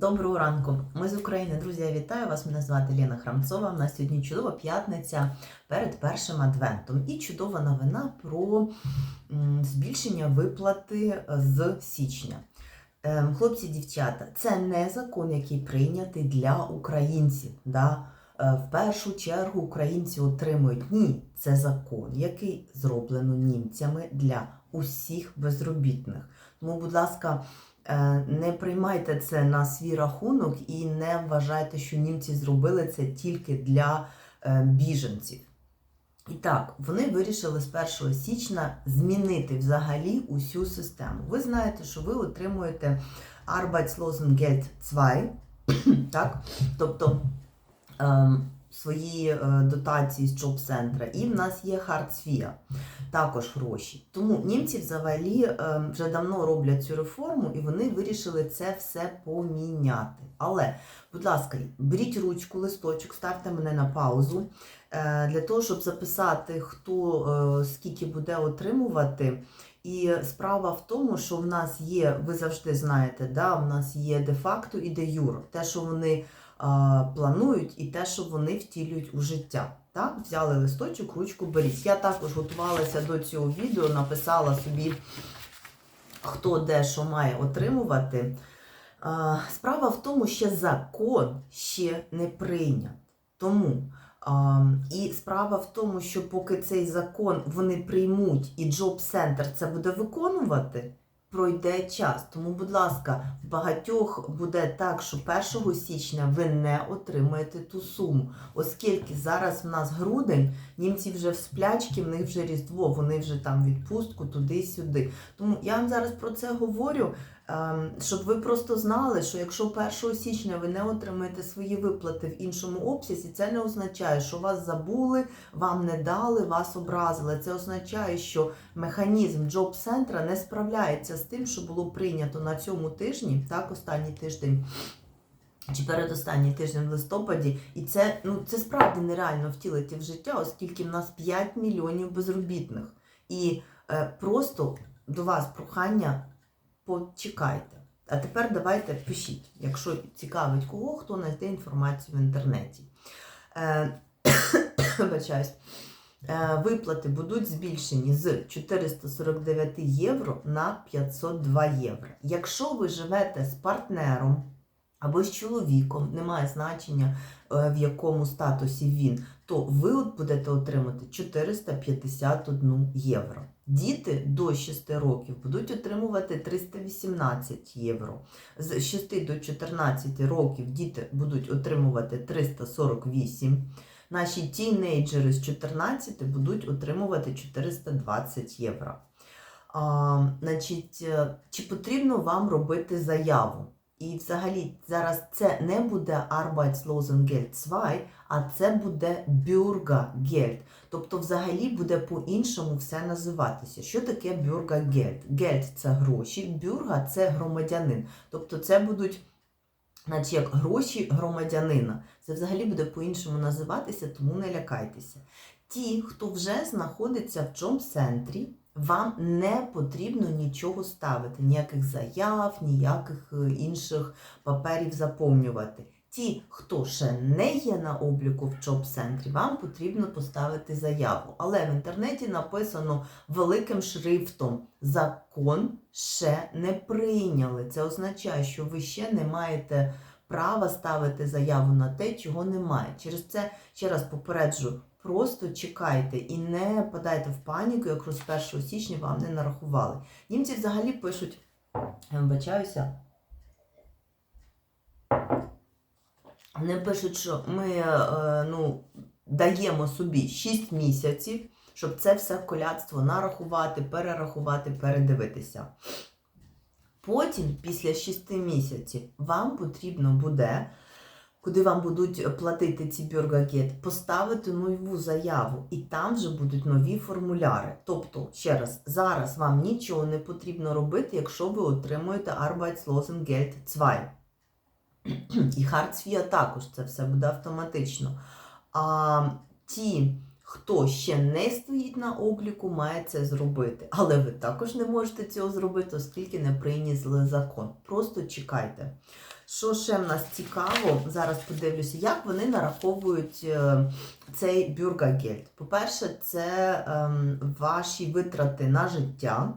Доброго ранку. Ми з України. Друзі, я вітаю вас. Мене звати Лена Храмцова. У нас сьогодні чудова п'ятниця перед першим адвентом. І чудова новина про збільшення виплати з січня. Ем, Хлопці, дівчата, це не закон, який прийнятий для українців. Да? Е, В першу чергу українці отримують ні, це закон, який зроблено німцями для усіх безробітних. Тому, будь ласка, Е, Не приймайте це на свій рахунок і не вважайте, що німці зробили це тільки для е, біженців. І так, вони вирішили з 1 січня змінити взагалі усю систему. Ви знаєте, що ви отримуєте Arbeitslosengeld 2, так? тобто ем, свої е, дотації з джоб-центра, і в нас є Хартсфія, також гроші. Тому німці взагалі е, вже давно роблять цю реформу, і вони вирішили це все поміняти. Але, будь ласка, беріть ручку, листочок, ставте мене на паузу е, для того, щоб записати, хто скільки буде отримувати. І справа в тому, що в нас є, ви завжди знаєте, да, в нас є де-факто і де-юро. Те, що вони планують, і те, що вони втілюють у життя. Так, взяли листочок, ручку беріть. Я також готувалася до цього відео, написала собі, хто де що має отримувати. Справа в тому, що закон ще не прийнят. Тому і справа в тому, що поки цей закон вони приймуть і Джоб Центр це буде виконувати, пройде час. Тому, будь ласка, в багатьох буде так, що 1 січня ви не отримаєте ту суму, оскільки зараз в нас грудень, німці вже в сплячці, в них вже різдво, вони вже там відпустку туди-сюди. Тому я вам зараз про це говорю. ем, Щоб ви просто знали, що якщо 1 січня ви не отримаєте свої виплати в іншому обсязі, це не означає, що вас забули, вам не дали, вас образили. Це означає, що механізм джоб центра не справляється з тим, що було прийнято на цьому тижні, так, останній тиждень. Чи передостанній тиждень в листопаді, і це ну це справді нереально втілити в життя, оскільки в нас 5 мільйонів безробітних. І е, просто до вас прохання почекайте. А тепер давайте пишіть, якщо цікавить кого, хто знайде інформацію в інтернеті. Е, вибачаюсь. Е, Виплати будуть збільшені з 449 євро на 502 євро. Якщо ви живете з партнером або з чоловіком, немає значення е, в якому статусі він, то ви будете отримати 451 євро. Діти до 6 років будуть отримувати 318 євро. З 6 до 14 років діти будуть отримувати 348. Наші тінейджери з 14 будуть отримувати 420 євро. А, значить, е, чи потрібно вам робити заяву? І взагалі зараз це не буде Arbeitslosengeld 2, а це буде Bürgergeld. Тобто, взагалі буде по-іншому все називатися. Що таке Bürgergeld? Geld – це гроші, Bürger – це громадянин. Тобто це будуть наче як гроші громадянина. Це взагалі буде по-іншому називатися, тому не лякайтеся. Ті, хто вже знаходиться в джоб-центрі, вам не потрібно нічого ставити, ніяких заяв, ніяких е, інших паперів заповнювати. Ті, хто ще не є на обліку в джоб-центрі, вам потрібно поставити заяву. Але в інтернеті написано великим шрифтом закон ще не прийняли. Це означає, що ви ще не маєте права ставити заяву на те, чого немає. Через це ще раз попереджу. Просто чекайте і не падайте в паніку, якщо з 1 січня вам не нарахували. Німці взагалі пишуть, вибачаюся, вони пишуть, що ми е, ну, даємо собі 6 місяців, щоб це все колядство нарахувати, перерахувати, передивитися. Потім, після 6 місяців, вам потрібно буде, куди вам будуть платити ці бюргагет, поставити нову заяву, і там вже будуть нові формуляри. Тобто, ще раз, зараз вам нічого не потрібно робити, якщо ви отримуєте Arbeitslosengeld 2. І Hartz також це все буде автоматично. А ті, Хто ще не стоїть на обліку, має це зробити. Але ви також не можете цього зробити, оскільки не прийняли закон. Просто чекайте. Що ще в нас цікаво, зараз подивлюся, як вони нараховують е, цей бюргагельд. По-перше, це ем, ваші витрати на життя,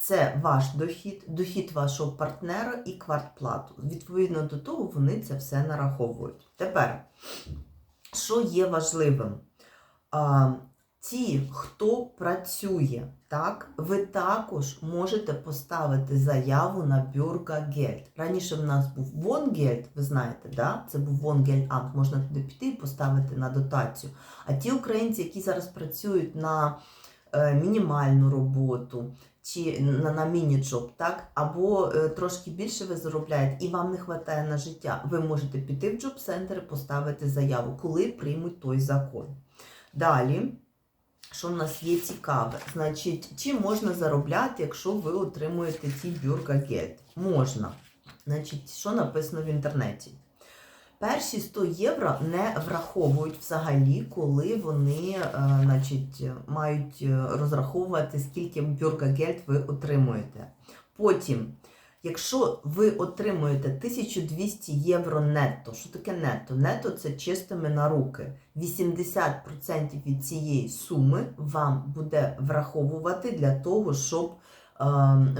це ваш дохід, дохід вашого партнера і квартплату. Відповідно до того, вони це все нараховують. Тепер, що є важливим? А, ті, хто працює, так, ви також можете поставити заяву на бюргагельд. Раніше в нас був вонгельд, ви знаєте, да? це був вонгельд-амт, можна туди піти і поставити на дотацію. А ті українці, які зараз працюють на е, мінімальну роботу, чи на, на міні-джоб, так? або е, трошки більше ви заробляєте і вам не вистачає на життя, ви можете піти в джоб-центр і поставити заяву, коли приймуть той закон. Далі, що в нас є цікаве? Значить, чим можна заробляти, якщо ви отримуєте ці бюргагельд? Можна. Значить, що написано в інтернеті? Перші 100 євро не враховують взагалі, коли вони е, значить, мають е, розраховувати, скільки бюргагельд ви отримуєте. Потім, якщо ви отримуєте 1200 євро нетто, що таке нетто? Нетто це чистими на руки. 80% від цієї суми вам буде враховувати для того, щоб е,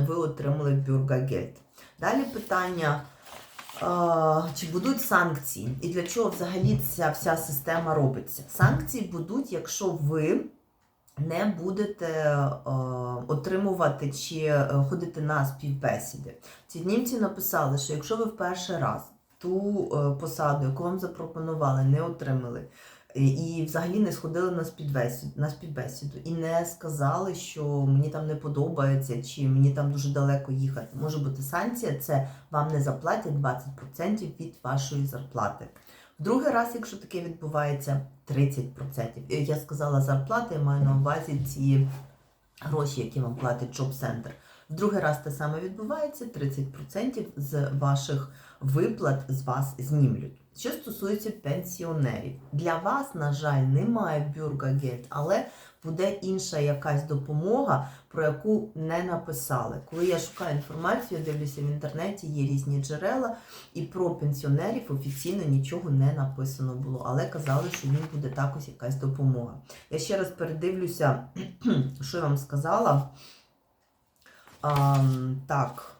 ви отримали бюргагельд. Далі питання. Чи будуть санкції? І для чого взагалі ця вся система робиться? Санкції будуть, якщо ви не будете отримувати чи е, ходити на співбесіди. Ці німці написали, що якщо ви в перший раз ту е, посаду, яку вам запропонували, не отримали, і- взагалі не сходили на співбесіду, на співбесіду і не сказали, що мені там не подобається, чи мені там дуже далеко їхати. Може бути санкція, це вам не заплатять 20% від вашої зарплати. В другий раз, якщо таке відбувається, 30%. Е, Я сказала зарплати, я маю на увазі ці гроші, які вам платить джоб-центр. В другий раз те саме відбувається, 30% з ваших виплат з вас знімлють. Що стосується пенсіонерів, для вас, на жаль, немає бюргагельд, але буде інша якась допомога, про яку не написали. Коли я шукаю інформацію, дивлюся в інтернеті, є різні джерела, і про пенсіонерів офіційно нічого не написано було, але казали, що їм буде також якась допомога. Я ще раз передивлюся, що я вам сказала. А, так.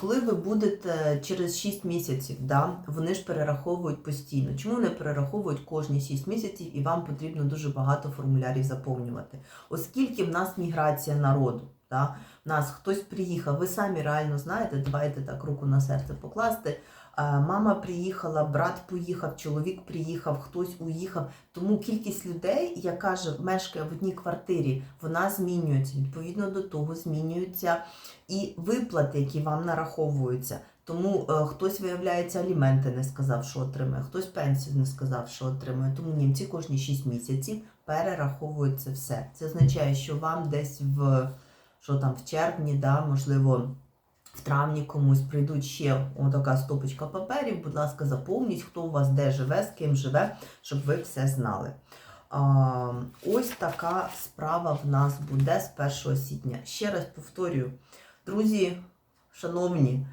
Коли ви будете через 6 місяців, да, вони ж перераховують постійно. Чому вони перераховують кожні 6 місяців і вам потрібно дуже багато формулярів заповнювати? Оскільки в нас міграція народу, да, в нас хтось приїхав, ви самі реально знаєте, давайте так руку на серце покласти. Е, Мама приїхала, брат поїхав, чоловік приїхав, хтось уїхав. Тому кількість людей, яка ж мешкає в одній квартирі, вона змінюється. Відповідно до того змінюються і виплати, які вам нараховуються. Тому е, хтось, виявляється, аліменти не сказав, що отримає, хтось пенсію не сказав, що отримує. Тому німці кожні 6 місяців перераховують це все. Це означає, що вам десь в що там в червні, да, можливо, в травні комусь прийдуть ще така стопочка паперів. Будь ласка, заповніть, хто у вас де живе, з ким живе, щоб ви все знали. Ось така справа в нас буде з 1 січня. Ще раз повторюю, друзі, шановні,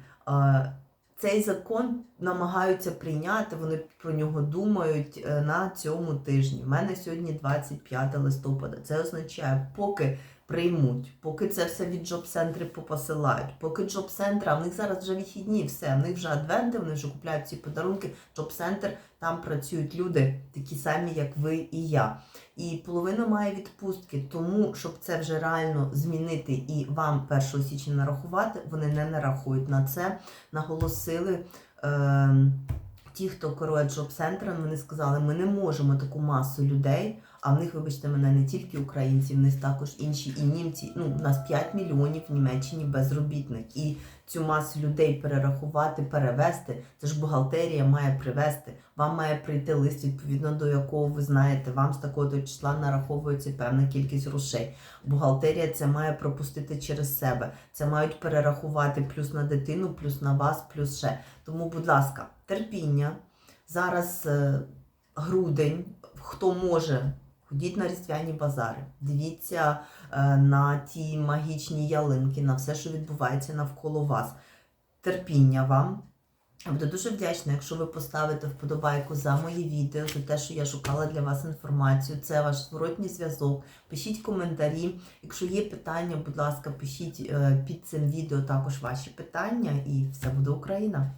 цей закон намагаються прийняти, вони про нього думають е, на цьому тижні. У мене сьогодні 25 листопада. Це означає, поки приймуть, поки це все від джоб-центри попосилають, поки джоб-центри, а в них зараз вже вихідні, все, в них вже адвенти, вони вже купляють ці подарунки. Джоб-центр, там працюють люди, такі самі, як ви і я. І половина має відпустки, тому щоб це вже реально змінити і вам 1 січня нарахувати, вони не нарахують на це. Наголосили е, ті, хто керує джоб-центрами, вони сказали, ми не можемо таку масу людей. А в них, вибачте мене, не тільки українці, в них також інші і німці. Ну, у нас 5 мільйонів в Німеччині безробітних. І цю масу людей перерахувати, перевести, це ж бухгалтерія має привести. Вам має прийти лист, відповідно до якого ви знаєте, вам з такого числа нараховується певна кількість грошей. Бухгалтерія це має пропустити через себе. Це мають перерахувати плюс на дитину, плюс на вас, плюс ще. Тому, будь ласка, терпіння. Зараз е, грудень, хто може, ходіть на різдвяні базари, дивіться е, на ті магічні ялинки, на все, що відбувається навколо вас. Терпіння вам. Я буду дуже вдячна, якщо ви поставите вподобайку за мої відео, за те, що я шукала для вас інформацію. Це ваш зворотній зв'язок. Пишіть коментарі. Якщо є питання, будь ласка, пишіть е, під цим відео також ваші питання, і все буде Україна.